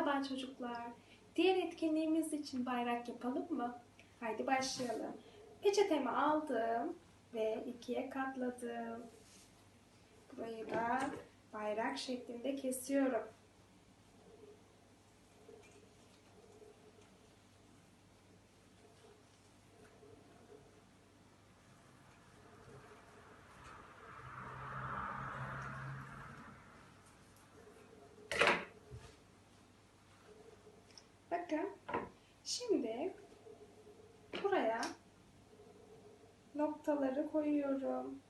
Merhaba çocuklar. Diğer etkinliğimiz için bayrak yapalım mı? Haydi başlayalım. Peçetemi aldım ve ikiye katladım. Burayı da bayrak şeklinde kesiyorum. Bakın. Şimdi buraya noktaları koyuyorum.